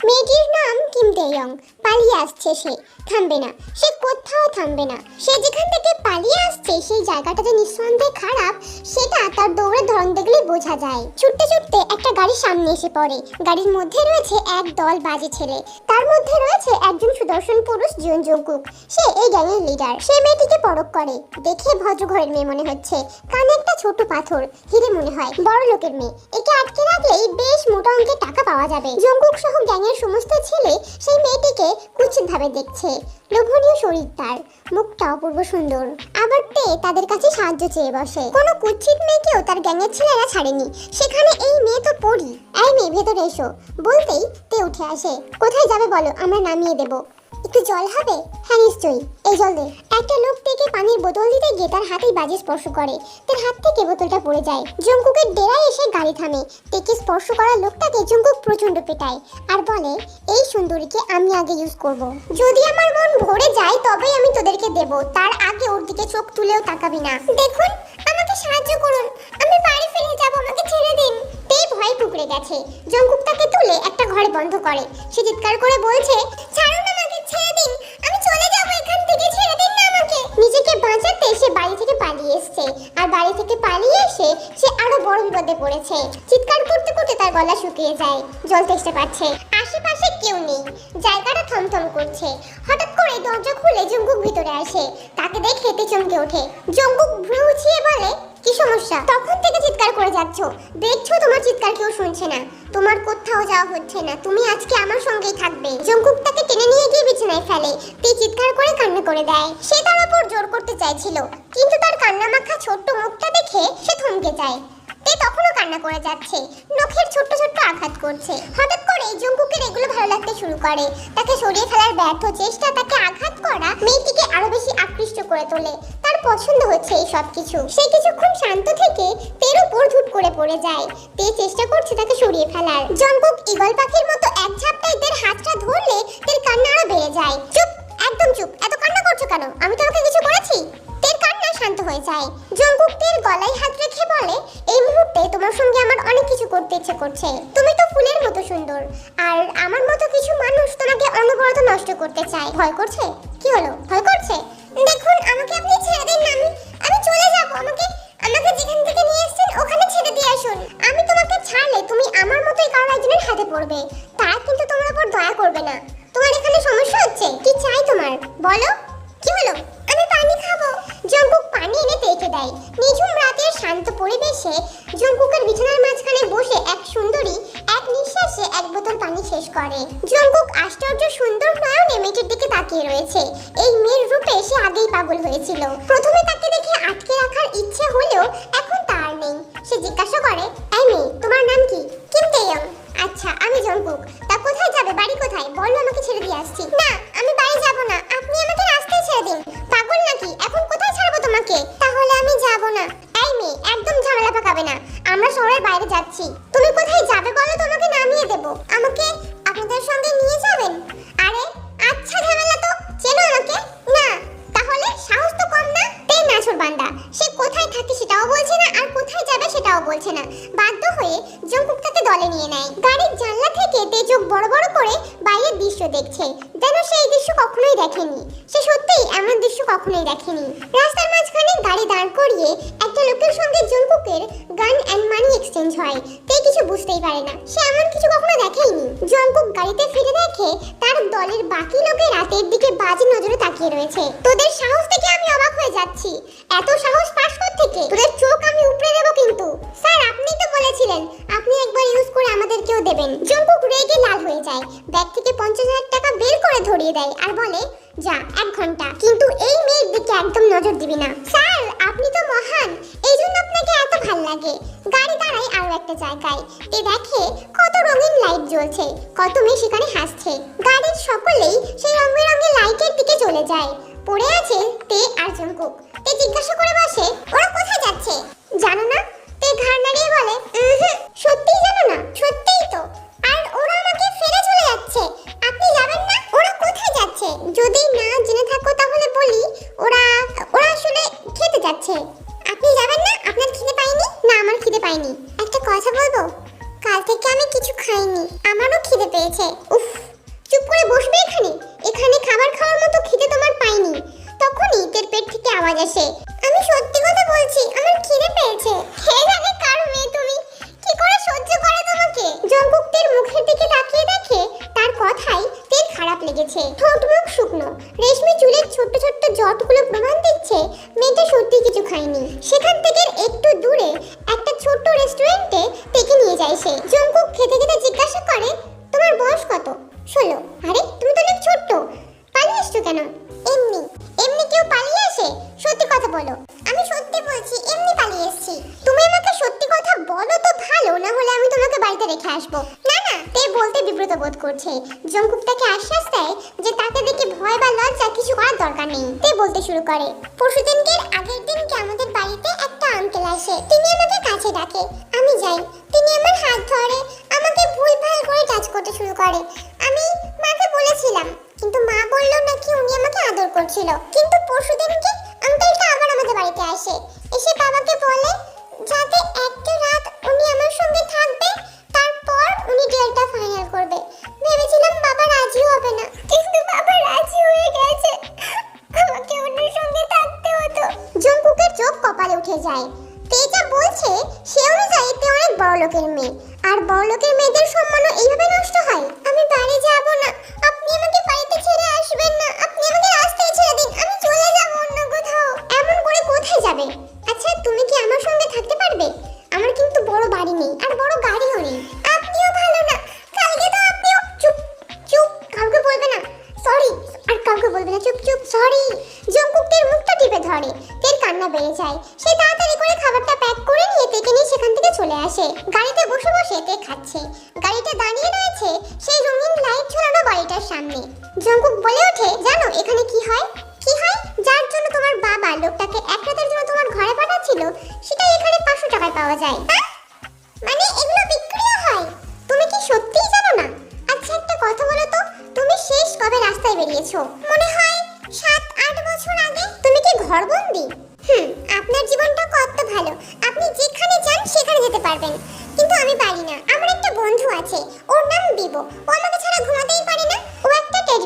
মেয়েটির নাম Kim Taeyong পালিয়ে আসছে সে। থামবে না। সে কোথাও থামবে না। সে যেখান থেকে পালিয়ে আসছে, সেই জায়গাটা যে নিঃসন্দেহে খারাপ, সেটা তার দৌড়ের ধরন দেখলেই বোঝা যায়। ছুটতে ছুটতে একটা গাড়ির সামনে এসে পড়ে। গাড়ির মধ্যে রয়েছে এক দল বাজে ছেলে। তার মধ্যে রয়েছে একজন সুদর্শন পুরুষ জিয়ন জঙ্কুক সে এই গ্যাংয়ের লিডার সে মেয়েটিকে পরখ করে। দেখে ভদ্র ঘরের মেয়ে মনে হচ্ছে। কানে একটা ছোট পাথর, হিরে মনে হয়। বড় লোকের মেয়ে। একে আটকে রাখলেই বেশ মোটা অঙ্কের টাকা পাওয়া যাবে। জঙ্কুক সহ গ্যাংয়ের সমস্ত ছেলে সেই মেয়েটিকে কুৎসিত ভাবে দেখছে। লোভনীয় শরীর তার, মুখটা অপূর্ব সুন্দর। আবার তে তাদের কাছে সাহায্য চেয়ে বসে। কোনো কুৎসিত মেয়েকেও তার গ্যাংয়ের ছেলেরা ছাড়েনি। সেখানে এই মেয়ে তো পড়ি এই মেয়ে, ভেতরে এসো। বলতেই তে উঠে আসে। কোথায় যাবে বলো, আমরা নামিয়ে দেবো। একটু জল হবে? হ্যাঁ নিশ্চয়ই। এই জল দে। একটা লোক থেকে পানির বোতল দিতে গিয়ে তার হাতেই বাজে স্পর্শ করে। তার হাত থেকে বোতলটা পড়ে যায়। জঙ্কুকের ডেরায় এসে গাড়ি থামে। তেকে স্পর্শ করা লোকটাকে জঙ্কুক প্রচণ্ড পেটায় আর বলে, এই সুন্দরীকে আমি আগে ইউজ করব। যদি আমার মন ভরে যায়, তবেই আমি তোদেরকে দেব। তার আগে ওর দিকে চোখ তুলেও তাকাবি না। দেখুন, আমাকে সাহায্য করুন। আমি বাড়ি ফিরে যাব, আমাকে ছেড়ে দিন। তে ভয় পুকুরে গেছে। জঙ্কুক তাকে তুলে একটা ঘরে বন্ধ করে। সে চিৎকার করে বলছে ছাড়ুন ছেড়ে দিন। আমি চলে যাব এখান থেকে, ছেড়ে দিন না আমাকে। নিজেকে বাঁচাতে সে বাড়ি থেকে পালিয়ে এসেছে। আর বাড়ি থেকে পালিয়ে এসে সে আরও বড় বিপদে পড়েছে। চিৎকার করতে করতে তার গলা শুকিয়ে যায়। জল তেষ্টা পাচ্ছে। আশেপাশে কেউ নেই। জায়গাটা থমথম করছে। হঠাৎ করে দরজা খুলে জঙ্কুক ভিতরে আসে। তাকে দেখে তে চমকে ওঠে। জঙ্কুক ভ্রু উঁচিয়ে বলে কি সমস্যা? তখন থেকে চিৎকার করে যাচ্ছ। দেখছ তোমার চিৎকার কেউ শুনছে না। তোমার কোথাও যাওয়া হচ্ছে না। তুমি আজকে আমার সঙ্গেই থাকবে। জঙ্কুক তাকে টেনে নিয়ে গিয়ে বিছানায় ফেলে। তে চিৎকার করে কান্না করে দেয়। সে তার উপর জোর করতে চাইছিল। কিন্তু তার কান্না মাখা ছোট্ট মুখটা দেখে সে থমকে যায়। তে তখনও কান্না করে যাচ্ছে। নখের ছোট্ট ছোট্ট আঘাত করছে। হঠাৎ করে জঙ্কুকের এগুলো ভালো লাগতে শুরু করে। তাকে সরিয়ে ফেলার ব্যর্থ চেষ্টা, তাকে আঘাত করা মেয়েটিকে আরও বেশি আকৃষ্ট করে তোলে। তার পছন্দ হচ্ছে এই সব কিছু সে কিছুক্ষণ শান্ত থেকে তের উপর ধুট করে পড়ে যায়। তে চেষ্টা করছে তাকে সরিয়ে ফেলার। জঙ্কুক ঈগল পাখির মতো এক ঝাপটায় তের হাতটা ধরলে তের কান্না আরও বেড়ে যায়। চুপ! একদম চুপ! এত কান্না করছ কেন? আমি তোমাকে কিছু করেছি। তের কান্না শান্ত হয়ে যায়। জঙ্কুক তের গলায় হাত রেখে বলে, এই মুহূর্তে তোমার সঙ্গে আমার অনেক কিছু করতে ইচ্ছে করছে। তুমি তো ফুলের মতো সুন্দর। আর আমার মতো কিছু মানুষ তোমাকে অনবরত নষ্ট করতে চায়। ভয় করছে? কি হলো? ভয় করছে? দেখুন, আমাকে আপনি ছেড়ে দিন আমি আমি চলে যাব। আমাকে আমাকে যেখান থেকে নিয়ে এসেছেন, ওখানে ছেড়ে দিয়ে আসুন। আমি তোমাকে ছাড়লে তুমি আমার মতোই কারও একজনের হাতে পড়বে। তারা কিন্তু তোমার উপর দয়া করবে না। তোমার এখানে সমস্যা হচ্ছে? কি চাই তোমার? বলো। কি হলো? আমি পানি খাব। জঙ্কুক পানি এনে তেকে দেয়। নিঝুম রাতের শান্ত পরিবেশে জঙ্কুকের বিছানার মাঝখানে বসে এক সুন্দরী এক নিঃশ্বাসে এক বোতল পানি শেষ করে। জঙ্কুক আশ্চর্য সুন্দর নয়নে মেয়েটির দিকে তাকিয়ে রয়েছে। এই মেয়ের রূপে সে আগেই পাগল হয়েছিল। প্রথমে তাকে দেখে আটকে রাখার ইচ্ছে হলেও এখন তার নেই। সে জিজ্ঞাসা করে, এই মেয়ে, তোমার নাম কি? Kim Taehyung. আচ্ছা আমি জঙ্কুক। কোথায় যাবে? বাড়ি কোথায়? বলো আমাকে ছেড়ে দিয়ে আসছি। না, আমি বাড়ি যাব না। আপনি আমাকে রাস্তায় ছেড়ে দিন। পাগল নাকি? এখন কোথায় ছাড়বো তোমাকে? তাহলে আমি যাব না। এই মেয়ে, একদম ঝামেলা পাকাবে না। আমরা শহরের বাইরে যাচ্ছি। তুমি কোথায় যাবে বলো তোমাকে নামিয়ে দেব। আমাকে আপনাদের সঙ্গে নিয়ে যাবেন? আরে আচ্ছা ঝামেলা তো। চেনো আমাকে? না, তাহলে সাহস তো কম না? তেই নাছর বান্দা। সে কোথায় থাকে সেটাও বলছে সেটাও বলছে না। বাধ্য হয়ে জঙ্কুক তাকে দলে নিয়ে নেয়। গাড়ির জানলা থেকে তে চোখ বড় বড় করে বাইরের দৃশ্য দেখছে। যেন সে এই দৃশ্য কখনোই দেখেনি। সে সত্যিই এমন দৃশ্য কখনোই দেখেনি। রাস্তার মাঝখানে গাড়ি দাঁড় করিয়ে একটা লোকের সঙ্গে জঙ্কুকের গান অ্যান্ড মানি এক্সচেঞ্জ হয়। তে কিছু বুঝতেই পারে না। সে এমন কিছু কখনো দেখেইনি। জঙ্কুক গাড়িতে ফিরে দেখে তার দলের বাকি লোকেরা রাতের দিকে বাজে নজরে তাকিয়ে রয়েছে। তোদের সাহস থেকে আমি অবাক হয়ে যাচ্ছি। এত সাহস পাস থেকে তোদের চোখ আমি উপড়ে দেবো কিন্তু। স্যার, আপনি তো বলেছিলেন, আপনি একবার ইউজ করে আমাদেরকেও দেবেন। জঙ্কুক রেগে লাল হয়ে যায়। ব্যাগ থেকে পঞ্চাশ হাজার টাকা বের করে ধরিয়ে দেয় আর বলে, যা, এক ঘণ্টা। কিন্তু এই মেয়ের দিকে একদম নজর দিবি না। স্যার, আপনি তো মহান। এই জন্য আপনাকে এত ভালো লাগে। গাড়ি দাঁড়ায় আরও একটা জায়গায়। এ দেখে কত রঙিন লাইট জ্বলছে, কত মেয়ে সেখানে হাসছে। গাড়ির সকলেই সেই রং বেরঙের লাইটের দিকে চলে যায়। পড়ে আছে তে আর জঙ্কুক। তে জিজ্ঞাসা করে বসে, ওরা কোথায় যাচ্ছে? জানো না তে ঘাড় নাড়িয়ে বলে "উহুম, সত্যিই জানো না? সত্যিই তো। আর ওরা আমাকে ফেলে চলে যাচ্ছে। আপনি যাবেন না ওরা কোথায় যাচ্ছে? যদি না জেনে থাকো তাহলে বলি ওরা ওরা আসলে খেতে যাচ্ছে। আপনি যাবেন না? আপনার খিদে পাইনি? না আমার খিদে পাইনি। একটা কথা বলব? কাল থেকে আমি কিছু খাইনি। আমারও খিদে পেয়েছে। উফ চুপ করে বসবে এখানে? এখানে খাবার খাওয়ার মতো খিদে তোমার পাইনি। তখনই তের পেট থেকে আওয়াজ আসে। আমি সত্যি কথা বলছি, আমার খিদে পেয়েছে। খেয়ে জানে কার মেয়ে তুমি? কি করে সহ্য করে তোমাকে? জঙ্কুক মুখের দিকে তাকিয়ে দেখে তার কথাই তের খারাপ লেগেছে। ঠোঁট মুখ শুকনো। রেশমি চুলের ছোট্ট ছোট্ট জটগুলো প্রমাণ দিচ্ছে, মেয়েটা সত্যি কিছু খায়নি। সেখান থেকে একটু দূরে একটা ছোট্ট রেস্টুরেন্টে তেকে নিয়ে যায় সে। জঙ্কুক খেতে খেতে জিজ্ঞাসা করে, তোমার বয়স কত? ষোলো। তেজা বলছে, সে অনুযায়ী তুই অনেক বড় লোকের মেয়ে। আর বড় লোকের মেয়েদের সম্মানও এইভাবে নষ্ট হয়? আমি বাড়ি যাব না। আপনি আমাকে বাড়িতে ছেড়ে আসবেন না। আপনি আমাকে রাস্তায় ছেড়ে দিন। আমি চলে যাব অন্য কোথাও। এমন করে কোথায় যাবে? আচ্ছা তুমি কি আমার সঙ্গে থাকতে পারবে? আমার কিন্তু বড় বাড়ি নেই, আর বড় গাড়িও নেই। কাউকে বলবে না, চুপ চুপ সরি জঙ্কুক মুখটা টিপে ধরে তের কান্না বেড়ে যায়। সে তাড়াতাড়ি করে খাবারটা প্যাক করে নিয়ে তেকে নিয়ে সেখান থেকে চলে আসে। গাড়িতে বসে বসে তে খাচ্ছে। গাড়িটা দাঁড়িয়ে রয়েছে সেই রঙিন লাইট ঝোলানো বাড়িটার সামনে। জঙ্কুক বলে ওঠে, জানো, এখানে কি হয়? কি হয়? যার জন্য তোমার বাবা লোকটাকে এক রাতের জন্য তোমার ঘরে পাঠাচ্ছিল, সেটা এখানে পাঁচশো টাকায় পাওয়া যায়? মানে এগুলো বিক্রিও হয়? তুমি কি সত্যিই জানো না? আচ্ছা একটা কথা বলো তো, তুমি শেষ কবে রাস্তায় বেরিয়েছো? মনে হয় সাত, আট বছর আগে। তুমি কি ঘরবন্দি? হুম, আপনার জীবনটা কত ভালো। আপনি যেখানে যান, সেখানে যেতে পারবেন। কিন্তু আমি পারি না। আমার একটা বন্ধু আছে, ওর নাম বিবো। ও আমাকে ছাড়া ঘুমাতেই পারে না। ও একটা টেড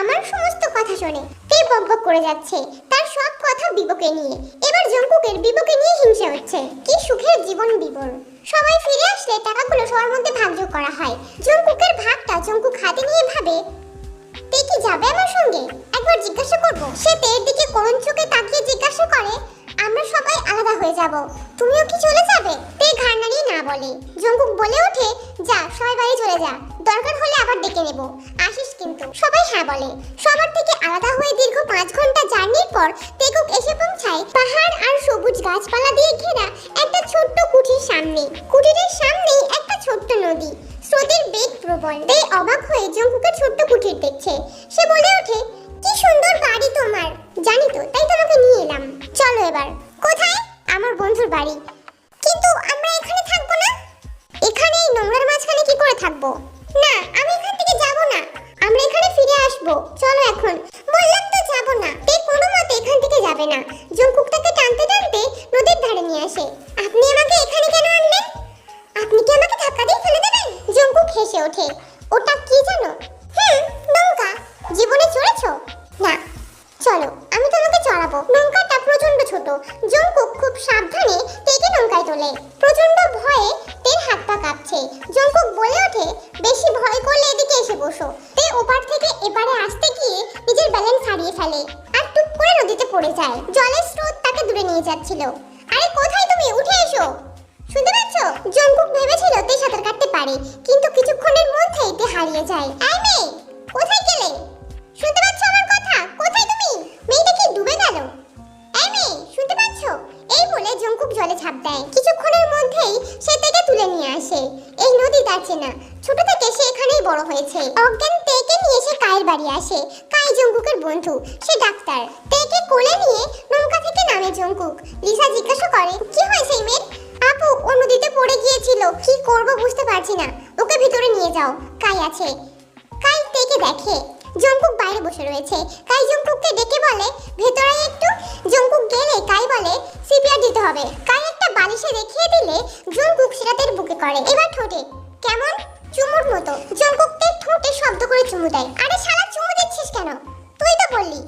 আমার সমস্ত কথা শোনে। তে বকবক করে যাচ্ছে? সব কথা বিবকে নিয়ে। এবার জঙ্কুকের বিবকে নিয়ে হিংসা হচ্ছে। কি সুখের জীবন বিবর। সবাই ফিরে আসলে টাকাগুলো সবার মধ্যে ভাগযোগ করা হয়। জঙ্কুকের ভাগটা জঙ্কুক হাতে নিয়ে ভাবে, তে কি যাবে আমার সঙ্গে? একবার জিজ্ঞাসা করব। সে তের দিকে করুণ চোখে তাকিয়ে জিজ্ঞাসা করে আমরা সবাই আলাদা হয়ে যাব। তুমিও কি চলে যাবে? তে ঘাড় না বলে। জঙ্কুক বলে ওঠে, যা, সবাই বাড়ি চলে যা। দরকার হলে আবার ডেকে নেব। আসিস কিন্তু সবাই হ্যাঁ বলে। সবার থেকে আলাদা হয়ে দীর্ঘ পাঁচ ঘণ্টা জার্নির পর তেকুক এসে পৌঁছায় পাহাড় আর সবুজ গাছপালা দিয়ে ঘেরা একটা ছোট্ট কুঠির সামনে। কুঠিরের সামনেই একটা ছোট্ট নদী। স্রোতের বেগ প্রবল। তে অবাক হয়ে জঙ্কুকের ছোট্ট কুঠির দেখছে। সে বলে ওঠে কি সুন্দর বাড়ি তোমার। জানি তো, তাই তোমাকে নিয়ে এলাম। চলো এবার। কোথায়? আমার বন্ধুর বাড়ি। কিন্তু আমরা এখানে থাকব না? এখানে এই নোংরার মাঝখানে কি করে থাকব? না, আমি এখান থেকে যাব না। আমরা এখানে ফিরে আসব। চলো এখন। বললাম তো যাব না। তে কোনো মতে এখান থেকে যাবে না। জঙ্কুক তাকে টানতে টানতে নদীর ধারে নিয়ে আসে। আপনি আমাকে এখানে কেন আনলেন? আপনি কি আমাকে ধাক্কা দিয়ে ফেলে দেবেন? জঙ্কুক হেসে ওঠে। ওটা কি জানো? হুম, নৌকা। জীবনে চড়েছো? না। চলো, আমি তোমাকে চড়াবো। নৌকাটা প্রচণ্ড ছোট। জঙ্কুক খুব সাবধানে তেকে নৌকায় তোলে। প্রচণ্ড ভয়ে তের হাত পা কাঁপছে। জঙ্কুক বলে ওঠে, বেশি ভয় করলে এদিকে এসে বসো। তে ওপার থেকে এপারে আসতে গিয়ে নিজের ব্যালেন্স হারিয়ে ফেলে আর টুপ করে নদীতে পড়ে যায়। জলের স্রোত তাকে দূরে নিয়ে যাচ্ছিল। আরে, কোথায় তুমি? উঠে এসো। শুনতে পাচ্ছ? জঙ্কুক ভেবেছিল তে সাঁতার কাটতে পারে, কিন্তু কিছুক্ষণের মধ্যেই তে হারিয়ে যায়। এই মেয়ে, কোথায় গেলে? শুনতে পাচ্ছ আমার কথা? কোথায় তুমি? মেয়েটা কি ডুবে গেল? এই মেয়ে, শুনতে পাচ্ছ? এই বলে জঙ্কুক জলে ঝাঁপ দেয়। কিছুক্ষণের মধ্যেই সে তেকে তুলে নিয়ে আসে। এই নদী তার চেনা। ছোট থেকে সে এখানেই বড় হয়েছে। অজ্ঞান তেকে নিয়ে সে কায়ের বাড়ি আসে। কাই জঙ্কুকের বন্ধু, সে ডাক্তার। তেকে কোলে নিয়ে নৌকা থেকে নামে জঙ্কুক লিসা জিজ্ঞাসা করে, কি হয়েছে এই মেয়ের আপু, ও নদীতে পড়ে গিয়েছিল। কি করব বুঝতে পারছি না। ওকে ভিতরে নিয়ে যাও। কাই আছে। কাই তেকে দেখে জঙ্কুক বাইরে বসে রয়েছে। কাই জঙ্কুককে ডেকে বলে, ভেতরে একটু জঙ্কুক গেলে কাই বলে, সিপিআর দিতে হবে। কাই একটা বালিশে দেখিয়ে দিলে জঙ্কুক সেটা বুকে করে। এবার ঠোঁটে, কেমন? চুমুর মতো। জঙ্কুককে চুমু দেয়। আরে শালা, চুমু দিচ্ছিস কেন? তুই তো বললি।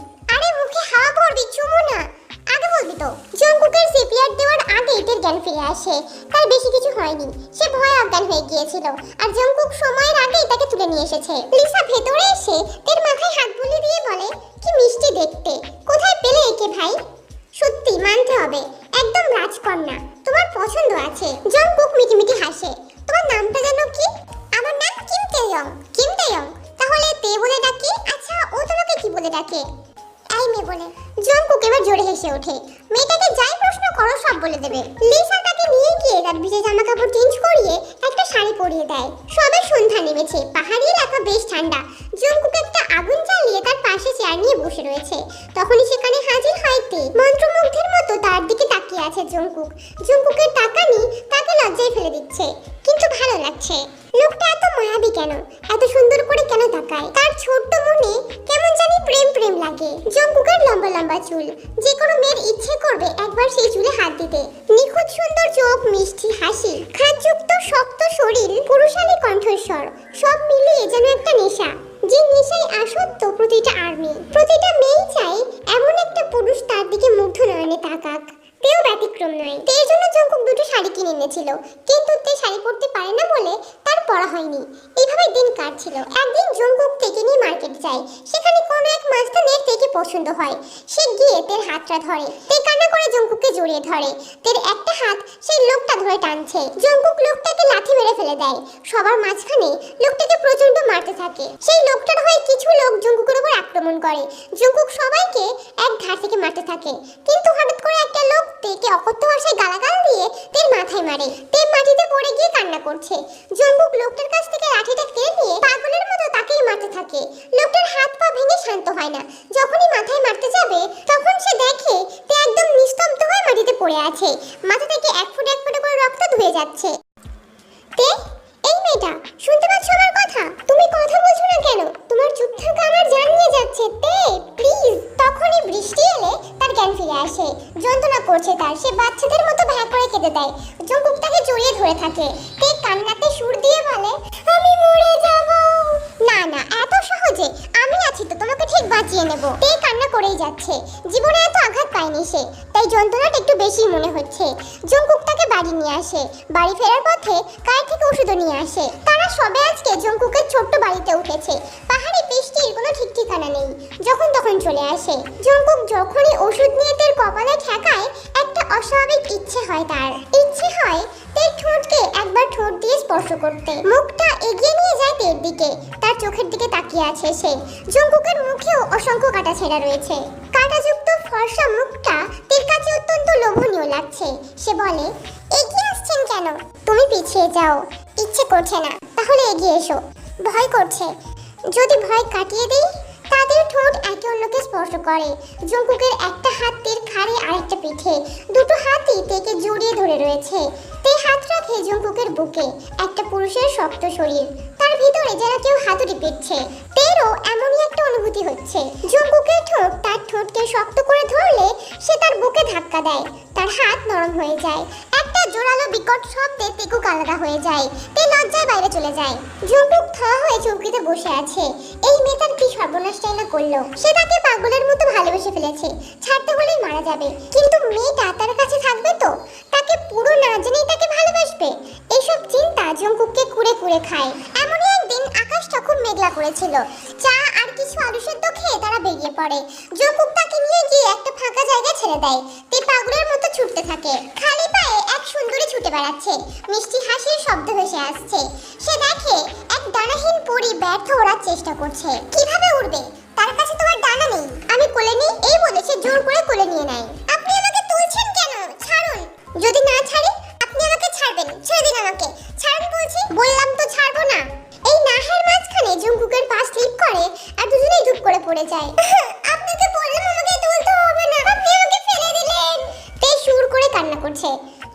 দেওয়ার জ্ঞান ফিরে আসে। তার বেশি কিছু হয়নি। সে ভয় অজ্ঞান হয়ে গিয়েছিল। আর জঙ্কুক সময়ের আগেই তাকে তুলে নিয়ে এসেছে। লিসা ভেতরে এসে তের মাথায় হাত বুলিয়ে দিয়ে বলে, কি মিষ্টি দেখতে। কোথায় পেলে একে ভাই? সত্যি, মানতে হবে। একদম রাজকন্যা। তোমার পছন্দ আছে। জঙ্কুক মিটিমিটি হাসে। তোমার নামটা যেন কি? আমার নাম কিম তেয়ং কিম তেয়ং তাহলে তে বলে ডাকি? আচ্ছা ও তোমাকে কি বলে ডাকে? আই মে বলে। জঙ্কুক এবার জোরে হেসে ওঠে। মেয়েটাকে যাই প্রশ্ন করো, সব বলে দেবে। লিসা তাকে নিয়ে গিয়ে তার ভিজে জামা কাপড় চেঞ্জ করিয়ে একটা শাড়ি পরিয়ে দেয়। সবে সন্ধ্যা নেমেছে। পাহাড়ি এলাকা বেশ ঠান্ডা। জঙ্কুক একটা আগুন জ্বালিয়ে তার পাশে চেয়ার নিয়ে বসে রয়েছে। তখনই সেখানে হাজির হয় তে মন্ত্রমুগ্ধের মতো তার দিকে তাকিয়ে আছে জঙ্কুক। জঙ্কুকের তাকানি তাকে লজ্জায় ফেলে দিচ্ছে। কিন্তু ভালো লাগছে। লোকটা এত মায়াবী কেন? এত সুন্দর করে কেন তাকায়? তার ছোট্ট মনে প্রেম লাগে। জম্বুকার লম্বা লম্বা চুল। যে কোনো মেয়ের ইচ্ছে করবে একবার সেই চুলে হাত দিতে। নিখুঁত সুন্দর চোখ, মিষ্টি হাসি খাঁচযুক্ত শক্ত শরীর, পুরুষালী কণ্ঠস্বর, সব মিলিয়ে যেন একটা নেশা। যে নেশায় আসক্ত প্রতিটা আর্মি প্রতিটা মেয়েই চায় এমন একটা পুরুষ তার দিকে মুগ্ধ নয়নে তাকাক। তেও ব্যতিক্রম নয়। তের জন্য জঙ্কুক দুটো শাড়ি কিনে এনেছিল। কিন্তু তে শাড়ি পরতে পারে না বলে তার পরা হয়নি। এইভাবে দিন কাটছিল। একদিন জঙ্কুক থেকে নিয়ে মার্কেট যায়। সেখানে কোনো এক মাস্তানের তেকে পছন্দ হয়। সে গিয়ে তের হাতটা ধরে। তে কান্না করে জঙ্কুককে জড়িয়ে ধরে। তের একটা হাত সেই লোকটা ধরে টানছে। জঙ্কুক লোকটাকে লাথি মেরে ফেলে দেয়। সবার মাঝখানে লোকটাকে প্রচণ্ড মারতে থাকে। সেই লোকটার হয়ে কিছু লোক জঙ্কুকের উপর আক্রমণ করে। জঙ্কুক সবাইকে এক ধার থেকে মারতে থাকে। কিন্তু হঠাৎ করে একটা লোক তেকে অকথ্য ভাষায় গালাগাল দিয়ে তের মাথায় মারে। তে মাটিতে পড়ে গিয়ে কান্না করছে। জম্বুক লোকটার কাছ থেকে লাঠিটা কেড়ে নিয়ে পাগলের মতো তাকেই মারতে থাকে। লোকটার হাত পা ভেঙে শান্ত হয় না। যখনই মাথায় মারতে যাবে, তখন সে দেখে তে একদম নিস্তব্ধ হয়ে মাটিতে পড়ে আছে। মাথা থেকে এক ফুট এক ফুট করে রক্ত ধুয়ে যাচ্ছে। তে দেয় জঙ্কুক তাকে জড়িয়ে ধরে থাকে। তে কান্নাতে সুর দিয়ে বলে, আমি মরে যাব। না না, এত সহজে। আমি আছি তো, তোমাকে ঠিক বাঁচিয়ে নেব। তে কান্না করেই যাচ্ছে। জীবনে এত আঘাত পায়নি সে, তাই যন্ত্রণাটা একটু বেশি মনে হচ্ছে। জঙ্কুক তাকে বাড়ি নিয়ে আসে। বাড়ি ফেরার পথে কার থেকে ওষুধও নিয়ে আসে। তারা সবে আজকে জঙ্কুকের ছোট্ট বাড়িতে উঠেছে। পাহাড়ি বৃষ্টির কোনো ঠিক ঠিকানা নেই। যখন তখন চলে আসে। জঙ্কুক যখনই ওষুধ নিয়ে তের কপালে ঠেকায় একটা অস্বাভাবিক ইচ্ছে হয় তার। ইচ্ছে হয় তের ঠোঁটকে একবার ঠোঁট দিয়ে স্পর্শ করতে। মুখটা এগিয়ে নিয়ে যায় তের দিকে। তার চোখের দিকে তাকিয়ে আছে সে। জঙ্কুকের মুখেও অসংখ্য কাটা ছেঁড়া রয়েছে। কাঁটাযুক্ত ফর্সা মুখটা তের কাছে অত্যন্ত লোভনীয় লাগছে। সে বলে, এগিয়ে আসছেন কেন? তুমি পিছিয়ে যাও। ইচ্ছে করছে না। তাহলে এগিয়ে এসো। ভয় করছে। যদি ভয় কাটিয়ে দেই তাদের ঠোঁট একে অন্যকে স্পর্শ করে। জঙ্কুকের একটা হাত তের খাড়ে আরেকটা পিঠে। দুটো হাতই তেকে জড়িয়ে ধরে রয়েছে। তে হাত রাখে জঙ্কুকের বুকে। একটা পুরুষের শক্ত শরীর। তার ভিতরে যেন কেউ হাতুড়ি পিটছে। তেরও এমনই একটা অনুভূতি হচ্ছে। জঙ্কুকের ঠোঁট তার ঠোঁটকে শক্ত করে ধরলে সে তার বুকে ধাক্কা দেয়। তার হাত নরম হয়ে যায়। একটা জোরালো বিকট শব্দে তেকুক আলাদা হয়ে যায়। তে লজ্জায় বাইরে চলে যায়। জঙ্কুক থা হয়ে চৌকিতে বসে আছে। এই মেয়ে তার কি সর্বনাশটাই না করল। সে তাকে পাগলের মতো ভালোবেসে ফেলেছে। ছাড়তে হলেই মারা যাবে। কিন্তু মেয়েটা তার কাছে থাকবে তো? তাকে পুরো না জেনেই তাকে ভালোবাসবে? এইসব চিন্তা জঙ্কুককে কুড়ে কুড়ে খায়। এমনই একদিন আকাশটা খুব মেঘলা করেছিল। চা কিছু আলু সেদ্ধ খেয়ে তারা বেরিয়ে পড়ে। জঙ্কুক তাকে নিয়ে গিয়ে একটা ফাঁকা জায়গা ছেড়ে দেয়। তে পাগলের মতো ছুটতে থাকে। খালি পায়ে এক সুন্দরী ছুটে বেড়াচ্ছে। মিষ্টি হাসির শব্দ ভেসে আসছে। সে দেখে এক ডানাহীন পরি ব্যর্থ ওড়ার চেষ্টা করছে। কীভাবে উড়বে? তার কাছে তোমার ডানা নেই। আমি কোলে নিই, এই বলে সে জোর করে কোলে নিয়ে নেয়। আপনি আমাকে তুলছেন কেন? ছাড়ুন। যদি না ছাড়ি, আপনি আমাকে ছাড়বেন। ছেড়ে দিন আমাকে। ছাড়ুন বলছি, বললাম তো ছাড়বো না। এই নাহের মাঝখানে জঙ্কুকের পা স্লিপ করে আর দুজনেই ধুপ করে পড়ে যায়। আপনাকে বললাম আমাকে তুলতে হবে না। আপনি আমাকে ফেলে দিলেন। তে সুর করে কান্না করছে।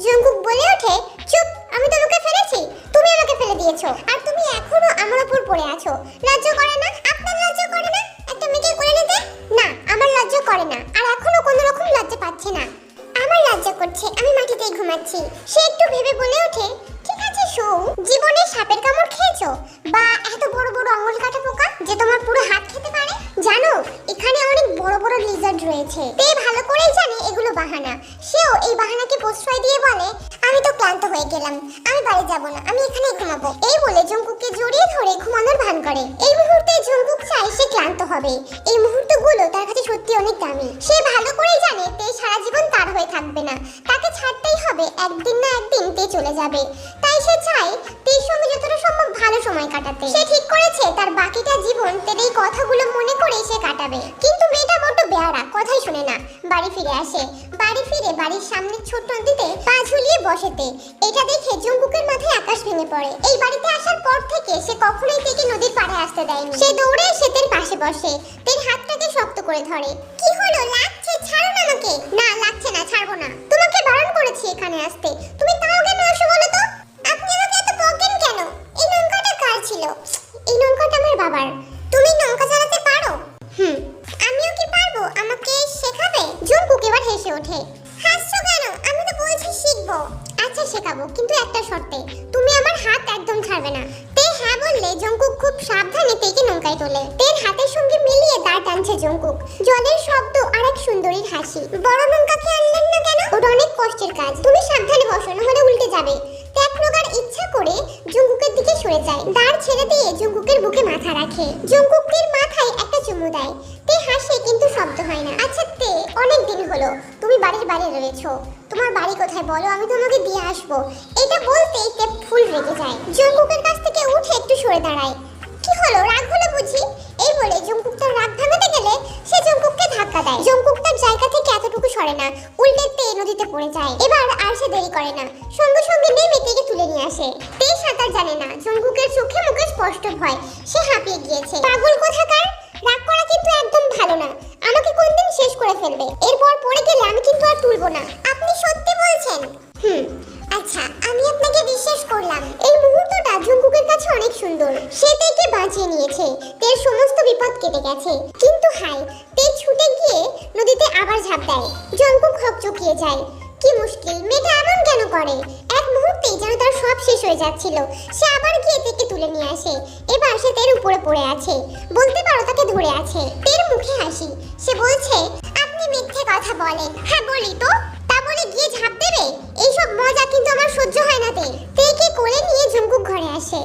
জঙ্কুক বলে ওঠে, চুপ, আমি তোমাকে ফেলেছি। তুমি আমাকে ফেলে দিয়েছ। আর তুমি এখনও আমার উপর পড়ে আছো। লজ্জা করে না? আপনার লজ্জা করে না? একটা মেয়েকে করে নিতে? না, আমার লজ্জা করে না। আর এখনও কোনো রকম লজ্জা পাচ্ছে না। আমার লজ্জা করছে, আমি মাটিতেই ঘুমাচ্ছি। সে একটু ভেবে বলে ওঠে শু জীবনে সাপের কামড় খেয়েছো? বা এত বড় বড় আঙুল কাটা পোকা যে তোমার পুরো হাত খেতে পারে? জানো, এখানে অনেক বড় বড় লিজার্ড রয়েছে। তে ভালো করেই জানে এগুলো বাহানা। সেও এই বাহানাকে প্রশ্রয় দিয়ে বলে, আমি তো ক্লান্ত হয়ে গেলাম। আমি বাড়ি যাব না। আমি এখানেই ঘুমাবো। এই বলে জঙ্কুককে জড়িয়ে ধরে ঘুমানোর ভান করে। এই মুহূর্তে জঙ্কুক চায় সে ক্লান্ত হবে। এই মুহূর্তগুলো তার কাছে সত্যি অনেক দামি। সে ভালো করে জানে তে সারা জীবন তার হয়ে থাকবে না। তাকে ছাড়তেই হবে, একদিন না একদিন তে চলে যাবে। তাই সে চায় তের সঙ্গে যতটা সম্ভব ভালো সময় কাটাতে। সে ঠিক করেছে, তার বাকিটা জীবন তের এই কথাগুলো মনে করে সে কাটাবে। কিন্তু মেয়েটা বড্ড বেয়ারা কথাই শুনে না। বাড়ি ফিরে আসে। বাড়ি ফিরে বাড়ির সামনে ছোট্ট নদীতে পা ঝুলিয়ে বসেতে এটা দেখে জম্বুকের মাথায় আকাশ ভেঙে পড়ে। এই বাড়িতে আসার পর থেকে সে কখনোই থেকে নদীর পাড়ে আসতে দেয়নি। সে দৌড়ে এসে তের পাশে বসে। তের হাতটাকে শক্ত করে ধরে। কি হলো? লাগছে? ছাড়ো না আমাকে! না, লাগছে না, ছাড়বো না। তোমাকে বারণ করেছি এখানে আসতে। তুমি তাও কেন আসো বলো তো? ছিল। এই নৌকাটা আমার বাবার। তুমি নৌকা চালাতে পারো? হুম, আমিও কি পারব? আমাকে শেখাবে? জঙ্কুক এবার হেসে ওঠে। হাসছো কেন? আমি তো বলছি শিখব। আচ্ছা শেখাবো, কিন্তু একটা শর্তে। তুমি আমার হাত একদম ছাড়বে না। তে হ্যাঁ বললে জঙ্কুক খুব সাবধানে তেকে নৌকায় তোলে। তের হাতের সঙ্গে মিলিয়ে দাঁড় টানছে জঙ্কুক জলের শব্দ আর এক সুন্দরীর হাসি। বড় নৌকাকে আনলেন না কেন? ওটা অনেক কষ্টের কাজ। তুমি সাবধানে বসো, না হলে উল্টে যাবে। তে এক প্রকার ইচ্ছা করে দিকে সরে যায়। দাঁড় ছেড়ে দিয়ে জঙ্কুকের বুকে মাথা রাখে। জঙ্কুকের মাথায় একটা চুমু দেয়। তে হাসে কিন্তু শব্দ হয় না। আচ্ছা তে, অনেক দিন হলো, তুমি বাড়ির বাইরে রয়েছো। তোমার বাড়ি কোথায় বলো? আমি তোমাকে দিয়ে আসব। এটা বলতে তে ফুল রেগে যায়। জঙ্কুকের কাছ থেকে উঠে একটু সরে দাঁড়ায়। কি হলো? রাগ হলো বুঝি? এই বলে জঙ্কুক তার রাগ ভাঙাতে সে জঙ্কুককে ধাক্কা দেয়। জঙ্কুক তার জায়গা থেকে এতটুকু সরে না, উল্টে তে নদীতে পড়ে যায়। এবার আর সে দেরি করে না, সঙ্গে সঙ্গে নেমে তেকে তুলে নিয়ে আসে। তে সাঁতার জানে না জঙ্কুকের চোখে মুখে স্পষ্ট ভয়, সে হাঁপিয়ে গিয়েছে। পাগল কোথাকার? রাগ করা কিন্তু একদম ভালো না। আমাকে কোনদিন শেষ করে ফেলবে। এরপর পড়ে গেলে আমি কিন্তু আর তুলবো না। আপনি সত্যি বলছেন? হুম আচ্ছা আমি আপনাকে বিশ্বাস করলাম। এই মুহূর্তটা জঙ্কুকের কাছে অনেক সুন্দর। সে তেকে বাঁচিয়ে নিয়েছে। তের সমস্ত বিপদ কেটে গেছে। কিন্তু হাই তে ছুটে গিয়ে নদীতে আবার ঝাঁপ দেয়। জঙ্কুক হকচকিয়ে যায়। কি মুশকিল, মেয়েটা এমন কেন করে? এক মুহূর্তেই যেন তার সব শেষ হয়ে যাচ্ছিল। সে আবার গিয়ে তেকে তুলে নিয়ে আসে। এবার সে তের উপরে পড়ে আছে। বলতে পারো তাকে ধরে আছে। তের মুখে হাসি। সে বলছে, আপনি মিথ্যে কথা বলেন। হ্যাঁ বলি তা। বলে গিয়ে ঝাঁপ দেবে? এইসব মজা কিন্তু আমার সহ্য হয় না তে। কি করে নিয়ে ঝুমকুক ঘরে আসে।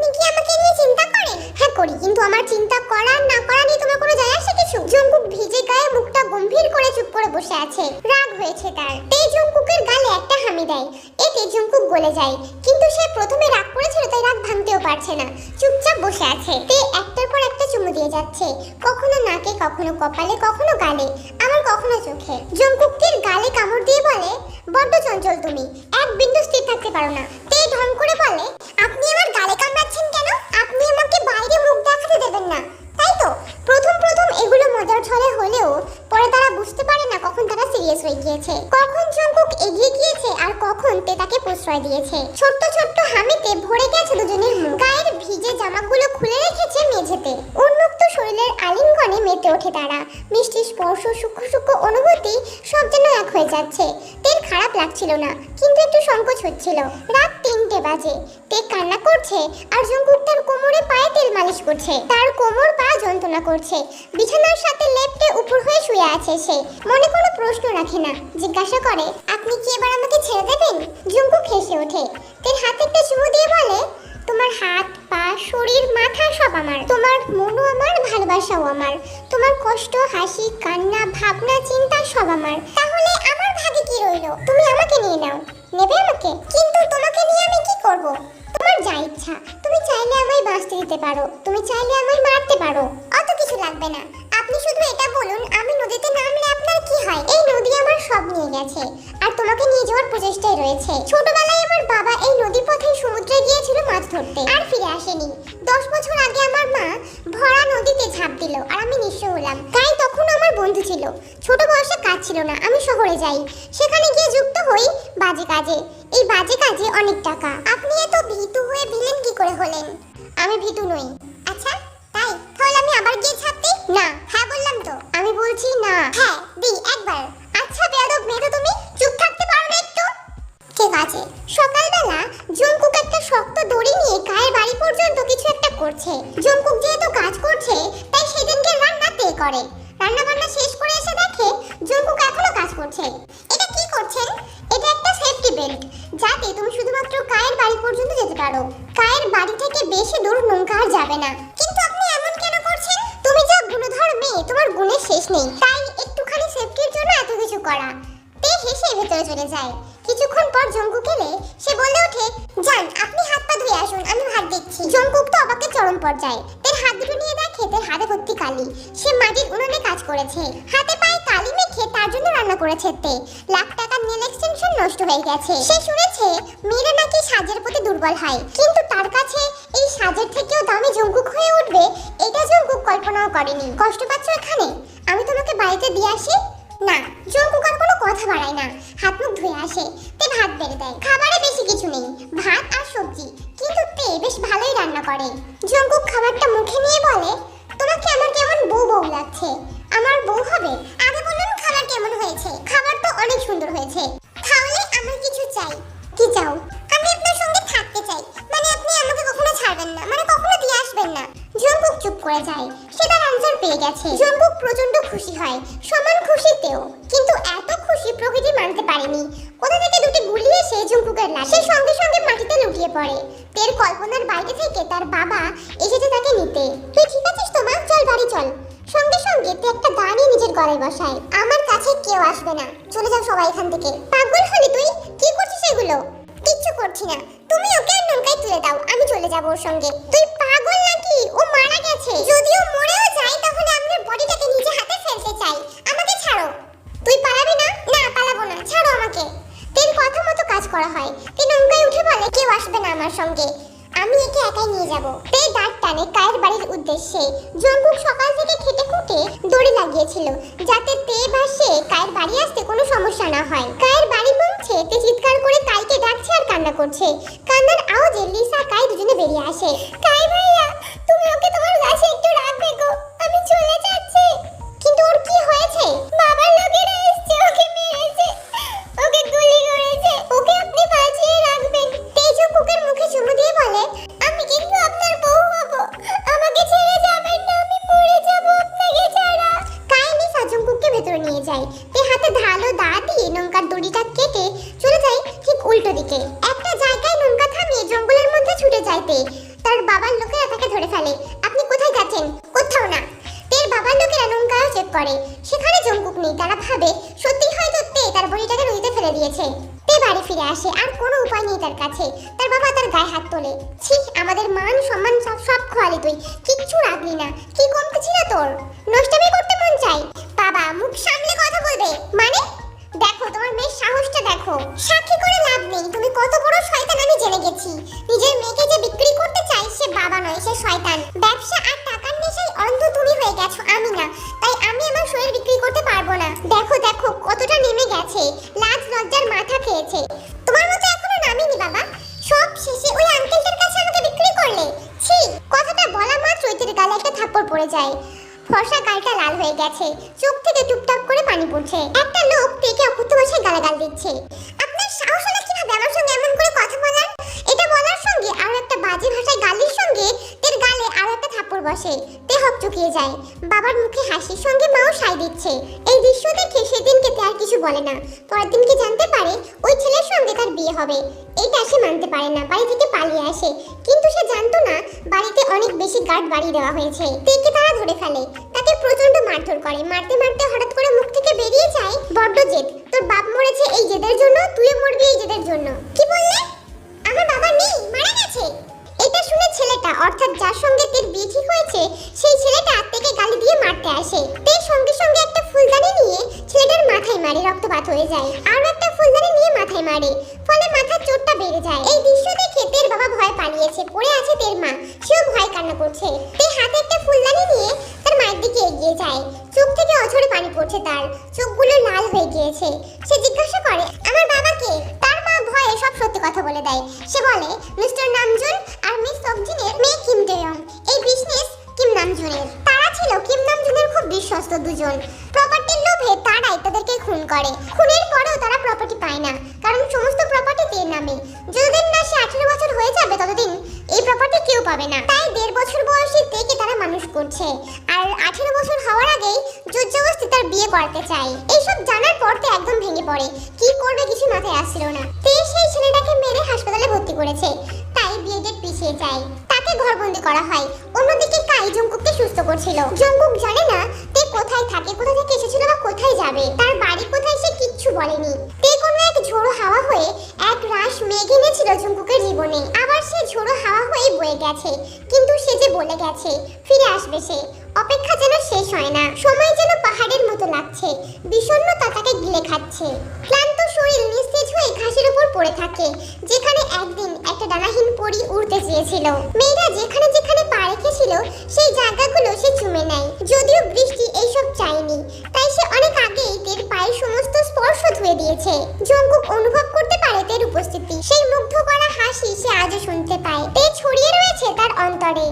আপনি কি আমাকে নিয়ে চিন্তা করেন? হ্যাঁ করি। কিন্তু আমার চিন্তা করা না করা নিয়ে তোমার কোনো যায় আসে কিছু? জঙ্কুক ভিজে গায়ে মুখটা গম্ভীর করে চুপ করে বসে আছে। রাগ হয়েছে তার। তে জঙ্কুকের গালে একটা হামি দেয়। এতে জঙ্কুক গলে যায়। কিন্তু সে প্রথমে রাগ করেছিল, তাই রাগ ভাঙতেও পারছে না। চুপচাপ বসে আছে। তে একটার পর একটা চুমু দিয়ে যাচ্ছে। কখনো নাকে, কখনো কপালে, কখনো গালে। আমার কখনো চোখে। জঙ্কুকের গালে কামড় দিয়ে বলে, বড্ড চঞ্চল তুমি। এক বিন্দু স্থির থাকতে পারো না। তে ঢং করে বলে, আপনি আমার গালে কামড়াচ্ছেন কেন? আপনি আমাকে বাইরে মুখ দেখাতে দেবেন না। তাই তো? প্রথম প্রথম এগুলো মজার ছলে হলেও পরে তারা বুঝতে পারে না কখন তারা সিরিয়াস হয়ে গিয়েছে। কখন জঙ্কুক এগিয়ে গিয়েছে আর কখন তে তাকে প্রশ্রয় দিয়েছে। ছোট্ট ছোট্ট হামিতে ভরে গেছে দুজনের মুখ। গায়ের ভিজে জামাগুলো খুলে রেখেছে মেঝেতে। উন্মুক্ত শরীরের আলিঙ্গনে মেতে ওঠে তারা। মিষ্টি স্পর্শ, সূক্ষ্ম সূক্ষ্ম অনুভূতি সব যেন এক হয়ে যাচ্ছে। তের খারাপ লাগছিল না, কিন্তু একটু সংকোচ হচ্ছিল। রাত তিনটে বাজে। তে কান্না করছে আর জঙ্কুক তার কোমরে পায়ে তেল মালিশ করছে। তার কোমর পা যন্ত্রণা করছে। বিছানার সাথে লেপটে উপর হয়ে শুয়ে আছে সে। মনে কোনো প্রশ্ন রাখে না। জিজ্ঞাসা করে, আপনি কি এবার আমাকে ছেড়ে দেবেন? জঙ্কুক হেসে ওঠে। তের হাতে একটা চুমু দিয়ে বলে তোমার হাত, পা, শরীর, মাথা সব আমার। তোমার মনও আমার, ভালোবাসাও আমার। তোমার কষ্ট, হাসি, কান্না, ভাবনা, চিন্তা সব আমার। তাহলে আমার ভাগে কি রইল? তুমি আমাকে নিয়ে নাও। নেবে আমাকে? কিন্তু তোমাকে নিয়ে আমি কি করব? তোমার যা ইচ্ছা। তুমি চাইলে আমায় বাঁচতে দিতে পারো। তুমি চাইলে আমায় মারতে পারো। অত কিছু লাগবে না। আপনি শুধু এটা বলুন, আমি নদীতে নামলে হয়, এই নদী আমার সব নিয়ে গেছে। আর তোমাকে নিয়ে যাওয়ার প্রচেষ্টায় রয়েছে। ছোটবেলায় আমার বাবা এই নদী পথে সমুদ্রে গিয়েছিল মাছ ধরতে, আর ফিরে আসেনি। দশ বছর আগে আমার মা ভরা নদীতে ঝাঁপ দিল, আর আমি নিঃস্ব হলাম। তাই তখন আমার বন্ধু ছিল। ছোট বয়সে কাজ ছিল না, আমি শহরে যাই। সেখানে গিয়ে যুক্ত হই বাজে কাজে। এই বাজে কাজে অনেক টাকা। আপনি এত ভীতু হয়ে ভিলেন কি করে হলেন? আমি ভীতু নই। আচ্ছা তাই তাহলে আমি আবার গিয়ে দিই না। হ্যাঁ বললাম তো। আমি বলছি না। হ্যাঁ দি একবার। আচ্ছা বেয়াদব মেয়ে তো তুমি চুপ থাকতে পারো একটু। ঠিক আছে। সকালবেলা জঙ্কুক একটা শক্ত দড়ি নিয়ে গায়ের বাড়ি পর্যন্ত কিছু একটা করছে। জঙ্কুক যেহেতু কাজ করছে, তাই সেদিনকে রান্না করে। রান্না বান্না শেষ করে এসে দেখে জঙ্কুক এখনও কাজ করছে। এটা কি করছেন? এটা একটা সেফটি বেল্ট যাতে তুমি শুধুমাত্র কায়ের বাড়ি পর্যন্ত যেতে পারো। কায়ের বাড়ি থেকে বেশি দূর নৌকা আর যাবে না। তোমার গুণের শেষ নেই। তাই একটুখানি সেফটির জন্য এত কিছু করা। তে হেসে ভেতরে চলে যায়। কিছুক্ষণ পর জঙ্কুক এলে, সে বলে ওঠে যান আপনি হাত পা ধুয়ে আসুন, আমি ভাত দিচ্ছি। জঙ্কুক তো অবাকে চরম পর্যায়ে। তের হাত দুটো নিয়ে তের হাতে ভর্তি কালি। সে মাটির উনুনে কাজ করেছে। হাতে পায়ে কালি মেখে তার জন্য রান্না করেছে তে। লাখ টাকার নেল এক্সটেনশন নষ্ট হয়ে গেছে। সে শুনেছে, মেয়েরা নাকি সাজের প্রতি দুর্বল হয়। কিন্তু তার কাছে এই সাজের থেকেও দামি জঙ্কুক হয়ে উঠবে, এটা জঙ্কুক কল্পনাও করেনি। কষ্ট পাচ্ছ এখানে? আমি তোমাকে বাড়িতে দিয়ে আসি। না, জঙ্কু কার কোনো কথা বাড়ায় না। হাত মুখ ধুয়ে আসে, তে ভাত বেড়ে দেয়। খাবারে বেশি কিছু নেই, ভাত আর সবজি, কিন্তু তে বেশ ভালোই রান্না করে। জঙ্কুক খাবারটা মুখে নিয়ে বলে তোমাকে আমার কেমন বউ বউ লাগছে। আমার বউ হবে। আগে বলুন খাবার কেমন হয়েছে। খাবার তো অনেক সুন্দর হয়েছে। আমার সঙ্গে। আমি একে একাই নিয়ে যাব। তে দাঁত টানে কায়ের বাড়ির উদ্দেশ্যে জঙ্কুক সকাল থেকে খেটে খুঁটে দড়ি লাগিয়েছিল, যাতে তে বা সে কায়ের বাড়ি আসতে কোনো সমস্যা না হয়। কায়ের বাড়ি পৌঁছে তে চিৎকার করে কাইকে ডাকছে আর কান্না করছে। কান্নার আওয়াজে লিসা কাই দুজনে বেরিয়ে আসে। কাই ভাইয়া, তুমি ওকে তোমার কাছে একটু রাখবে গো, আমি চলে যাচ্ছি। কিন্তু ওর কি হয়েছে? বাবার লোকেরা এসেছে, ওকে মেরেছে, ওকে গুলি করেছে, ওকে কুকের মুখে চুমু দিয়ে বলে, আমি কিন্তু আপনার বউ হব। আমাকে ছেড়ে যাবেন না, আমি মরে যাব আপনাকে ছাড়া। কাইনি সাজুকুককে ভেতরে নিয়ে যায়। তে হাতে ধালো দা দিয়ে নৌকার দড়িটা কেটে চলে যায় ঠিক উল্টো দিকে। একটা জায়গায় নৌকা থামিয়ে জঙ্গলের মধ্যে ছুটে যাইতে তার বাবার লোকেরা তাকে ধরে ফেলে। আপনি কোথায় যাচ্ছেন? কোথাও না। তের বাবার লোকেরা নৌকাও চেক করে। সেখানে জঙ্কুক নেই। তারা ভাবে সত্যি হয়তো তে তার বড়িটাকে নদীতে ফেলে দিয়েছে। বাড়ি ফিরে আসে, আর কোনো উপায় নেই তার কাছে। তার বাবা তার গায়ে হাত তোলে। ছি, আমাদের মান সম্মান সব সব খোয়ালি তুই। কিচ্ছু রাখলি না। কি কমতে ছিল তোর? নষ্টামি করতে মন চাই বাবা, মুখ সামলে কথা বলবে। মানে? দেখো, তোমার মেয়ের সাহসটা দেখো। সাক্ষী করে লাভ নেই। তুমি কত বড় শয়তান আমি জেনে গেছি। নিজের মেয়েকে যে বিক্রি করতে চাই, সে বাবা নয়, সে শয়তান। ব্যবসা আর টাকার নেশায় অন্ধ তুমি হয়ে গেছো, আমি না। তাই আমি আমার শরীর বিক্রি করতে পারব না। দেখো দেখো, কতটা নেমে গেছে। লাজ, লজ্জার মাথা খেয়েছে। তোমার মতো এখনও নামিনি, বাবা। সব শেষে ওই আঙ্কেলটার কাছে আমাকে বিক্রি করলে? ছি, কথাটা বলা মাত্রই তোর গালে একটা থাপ্পড় পড়ে যায়। ফর্সা গালটা লাল হয়ে গেছে। চোখ থেকে টুপটাপ করে পানি পড়ছে। একটা লোক তেকে অকুত ভাষায় গালাগাল দিচ্ছে। আপনার সাহস হলো কীভাবে আমার সঙ্গে এমন করে কথা বলার? এটা বলার সঙ্গে আরও একটা বাজে ভাষায় গালির সঙ্গে তের গালে আরও একটা থাপ্পড় বসে। তে হক চুকিয়ে যায়। বাবার মুখে হাসির সঙ্গে মাও সাই দিচ্ছে। এই দৃশ্য দেখে সেদিনকে তে আর কিছু বলে না। পরের দিনকে জানতে পারে ওই ছেলের সঙ্গে তার বিয়ে হবে। এটা সে মানতে পারে না, বাড়ি থেকে পালিয়ে আসে। কিন্তু সে জানতো না, বাড়িতে অনেক বেশি গার্ড বাড়িয়ে দেওয়া হয়েছে। তেকে তারা ধরে ফেলে। তাকে প্রচণ্ড মারধর করে। মারতে মারতে হঠাৎ করে মুখ থেকে বেরিয়ে যায় বড্ড জেদ। তোর বাপ মরেছে এই জেদের জন্য, তুইও মরবি এই জেদের জন্য। কি বললে? আমার বাবা নেই, মারা গেছে। এটা শুনে ছেলেটা, অর্থাৎ যার সঙ্গে তের বিয়ে ঠিক হয়েছে, সেই ছেলেটা তেকে গালি দিয়ে মারতে আসে। তে সঙ্গে সঙ্গে একটা ফুলদানি নিয়ে ছেলেটার মাথায় মারে, রক্তপাত হয়ে যায়। আর একটা ফুলদানি নিয়ে মাথায় মারে, ফলে মাথার চোটটা বেড়ে যায়। এই দৃশ্য দেখে তের বাবা ভয় পালিয়েছে, পড়ে আছে তের মা। সেও ভয় কান্না করছে। তে হাতে একটা ফুলদানি নিয়ে তার মায়ের দিকে এগিয়ে যায়। চোখ থেকে অঝরে পানি পড়ছে তার। চোখগুলো লাল হয়ে গিয়েছে। সে জিজ্ঞাসা করে, আমার বাবাকে? তার মা ভয়ে সব সত্যি কথা বলে দেয়। সে বলে, মিস্টার নামজুন আর মিস সবজিনের মেয়ে কিম ডেয়ং এই বিজনেস কিম নামজুনের। তারা ছিল। কিম নামজুনের খুব বিশ্বস্ত দুজন। প্রপার্টির লোভে তারাই তাদেরকে খুন করে। খুনের পরেও তারা প্রপার্টি পায় না, কারণ সমস্ত প্রপার্টি তের নামে। যতদিন না সে আঠেরো বছর হয়ে যাবে, ততদিন এই প্রপার্টি কেউ পাবে না। তাই দেড় বছর বয়সী তেকে তারা মানুষ করছে। আর আঠেরো বছর হওয়ার আগেই জোরজবস্তি তার বিয়ে করাতে চায়। এইসব জানার পর তো একদম ভেঙে পড়ে। কি করবে কিছু মাথায় আসছিল না। তে সেই ছেলেটাকে মেরে হাসপাতালে ভর্তি করেছে। তাই বিয়ে পিছিয়ে যায়। তাকে ঘরবন্দি করা হয়। অন্যদিকে কাই জঙ্কুককে সুস্থ করছিল। জঙ্কুক জানে না তে কোথায় থাকে, কোথা থেকে এসেছিল বা কোথায় যাবে। তার বাড়ি কোথায় সে কিচ্ছু বলেনি। তে কোনো এক ঝোড়ো হাওয়া হয়ে এক রাশ মেঘ এনেছিল জঙ্কুকের জীবনে। আবার সে ঝোড়ো হাওয়া হয়ে বয়ে গেছে। কিন্তু সে যে বলে গেছে, ফিরে আসবে সে। অপেক্ষা যেন শেষ হয় না। সময় যেন পাহাড়ের মতো লাগছে। বিষণ্ণতা তাকে গিলে খাচ্ছে ক্লান্ত শরীর নিস্তেজ হয়ে ঘাসের উপর পড়ে থাকে, যেখানে একদিন একটা ডানাহীন পরী উড়তে চেয়েছিল। মেয়েরা যেখানে যেখানে পা রেখেছিল, সেই জায়গাগুলো সে চুমে নেয়, যদিও বৃষ্টি এইসব চায়নি। তাই সে অনেক আগেই তের পায়ের সমস্ত স্পর্শ ধুয়ে দিয়েছে। জঙ্কুক অনুভব করতে পারে তের উপস্থিতি। সেই মুগ্ধ করা হাসি সে আজও শুনতে পায়। তে ছড়িয়ে রয়েছে তার অন্তরে।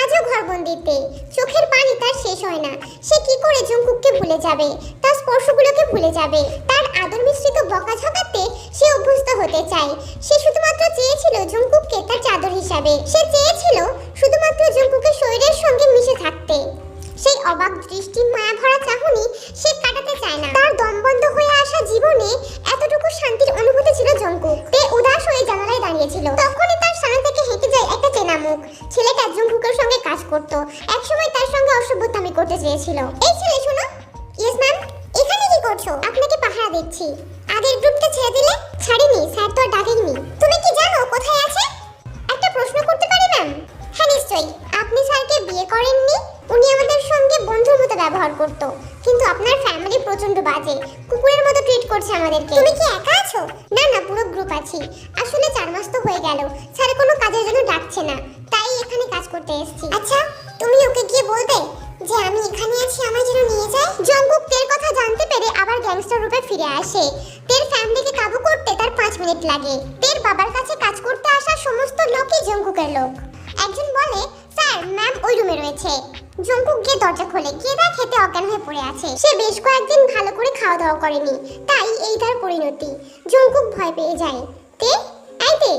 আজও ঘরবন্দিতে। চোখের পানি তার শেষ হয় না। সে কি করে জঙ্কুককে ভুলে যাবে? তার স্পর্শগুলোকে ভুলে যাবে। তার আদর মিশ্রিত বকাঝকাতে সে অভ্যস্ত হতে চায়। সে শুধুমাত্র চেয়েছিল জঙ্কুককে তার চাদর হিসাবে। সে চেয়েছিল শুধুমাত্র জঙ্কুকের শরীরের সঙ্গে মিশে থাকতে। সেই অবাক দৃষ্টি মায়া ভরা চাহনি সে কাটাতে চায় না। তার দমবন্ধ হয়ে আসা জীবনে এতটুকু শান্তির অনুভূতি ছিল জঙ্কুক। তে উদাস হয়ে জানালায় দাঁড়িয়েছিল। তখনই তার সামনে থেকে হেঁটে যায় একটা চেনা মুখ ছেলেটা জঙ্কুকের সঙ্গে কাজ করত। একসময় তার সঙ্গে অসভ্যতামি করতে চেয়েছিল। এই ছেলে, শোনো। ইয়েস ম্যাম এখানে কি করছ? আপনাকে পাহারা দিচ্ছি। আগের গ্রুপটা ছেড়ে দিলে ছাড়িনি, স্যার তো ডাকেননি। তুমি কি জানো কোথায় আছে? একটা প্রশ্ন করতে পারি ম্যাম হ্যাঁ নিশ্চয়ই। আপনি স্যারকে বিয়ে করেননি? উনি আমাদের সঙ্গে বন্ধুর মতো ব্যবহার করত। কিন্তু আপনার ফ্যামিলি প্রচণ্ড বাজে। কুকুরের মতো ট্রিট করছে আমাদেরকে। তুমি কি একা আছো? না না পুরো গ্রুপ আছি। আসলে চার মাস তো হয়ে গেল। স্যার কোনো কাজের জন্য ডাকছে না। তাই এখানে কাজ করতে এসেছি। আচ্ছা তুমি ওকে গিয়ে বলবে যে আমি এখানে আছি আমায় যেন নিয়ে যায়? জঙ্কুক তের কথা জানতে পেরে আবার গ্যাংস্টার রূপে ফিরে আসে। তের ফ্যামিলিকে কাবু করতে তার পাঁচ মিনিট লাগে। তের বাবার কাছে কাজ করতে আসা সমস্ত লোকই জঙ্কুকের লোক। একজন বলে স্যার ম্যাম ওই রুমে রয়েছে। জঙ্কুক গিয়ে দরজা খোলে। গিয়ে তার খেতে অজ্ঞান হয়ে পড়ে আছে। সে বেশ কয়েকদিন ভালো করে খাওয়া দাওয়া করেনি। তাই এই তার পরিণতি। জঙ্কুক ভয় পেয়ে যায়। তে, এই তে,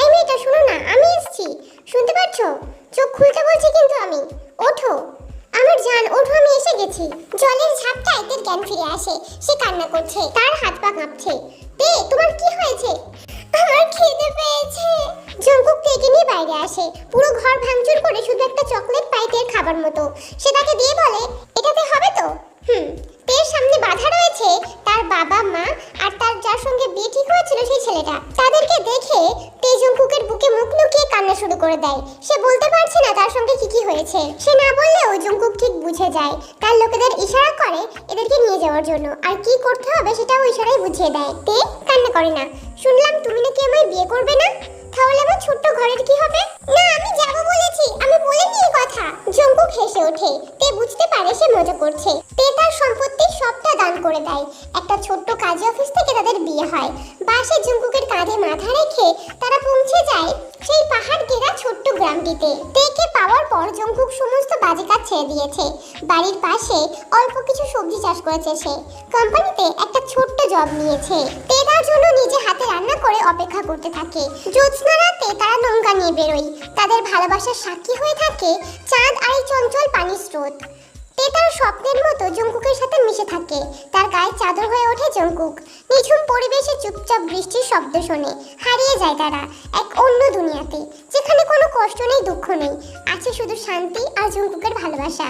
এই মেয়েটা শোনো না, আমি এসেছি। শুনতে পাচ্ছো? চোখ খুলতে বলছি কিন্তু আমি। ওঠো। আমার জান, ওঠো, আমি এসে গেছি। জলের ঝাপটায় তের জ্ঞান ফিরে আসে। সে কান্না করছে, তার হাত পা কাঁপছে। তে, তোমার কি হয়েছে? নিয়ে বাইরে আসে। পুরো ঘর ভাঙচুর করে শুধু একটা চকলেট পায় তের খাবার মতো। সে তাকে দিয়ে বলে, এটাতে হবে তো? হুম, তের সামনে বাধা রয়েছে। তার বাবা, মা আর তার যার সঙ্গে বিয়ে ঠিক হয়েছিল সেই ছেলেটা। তাদেরকে দেখে তে জঙ্কুকের বুকে মুখ লুকিয়ে কান্না শুরু করে দেয়। সে বলতে পারছে না তার সঙ্গে কি কি হয়েছে। সে না বললেও জঙ্কুক ঠিক বুঝে যায়। তার লোকেদের ইশারা করে এদেরকে নিয়ে যাওয়ার জন্য। আর কি করতে হবে সেটাও ইশারায় বুঝিয়ে দেয়। তে কান্না করে না। শুনলাম তুমি নাকি আমায় বিয়ে করবে না? তাহলে আমার ছোট্ট ঘরের কি হবে? না, আমি যাব বলেছি। আমি বলিনি এই কথা। জঙ্কুক হেসে ওঠে। তে বুঝতে পারে সে মজা করছে। তে তার সম্পত্তি সবটা দান করে দেয়। একটা ছোট্ট কাজী অফিস থেকে তাদের বিয়ে হয়। বাসে জঙ্কুকের কাঁধে মাথা রেখে তারা পৌঁছে যায় সেই পাহাড় ঘেরা ছোট্ট গ্রামটিতে। তেকে পাওয়ার পর জঙ্কুক সমস্ত বাজে কাজ ছেড়ে দিয়েছে। বাড়ির পাশে অল্প কিছু সবজি চাষ করেছে সে। কোম্পানিতে একটা ছোট্ট জব নিয়েছে। তে তার জন্য নিজে হাতে রান্না করে অপেক্ষা করতে থাকে। জ্যোৎস্না রাতে তারা নৌকা নিয়ে বেরোয়। তাদের ভালোবাসার সাক্ষী হয়ে থাকে চাঁদ আর এই চঞ্চল পানির স্রোত। তে তার স্বপ্নের মতো জঙ্কুকের সাথে মিশে থাকে। তার গায়ে চাদর হয়ে ওঠে জঙ্কুক। নিঝুম পরিবেশে চুপচাপ বৃষ্টির শব্দ শোনে। হারিয়ে যায় তারা এক অন্য দুনিয়াতে, যেখানে কোনো কষ্ট নেই, দুঃখ নেই। আছে শুধু শান্তি আর জঙ্কুকের ভালোবাসা।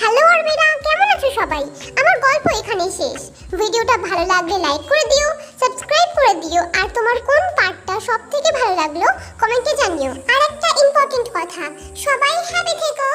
হ্যালো আরমিরা কেমন আছো সবাই? আমার গল্প এখানেই শেষ। ভিডিওটা ভালো লাগলে লাইক করে দিও, সাবস্ক্রাইব করে দিও, আর তোমার কোন পার্টটা সব থেকে ভালো লাগল, কমেন্টে জানিও। আর একটা ইম্পর্টেন্ট কথা, সবাই হ্যাপি থেকো।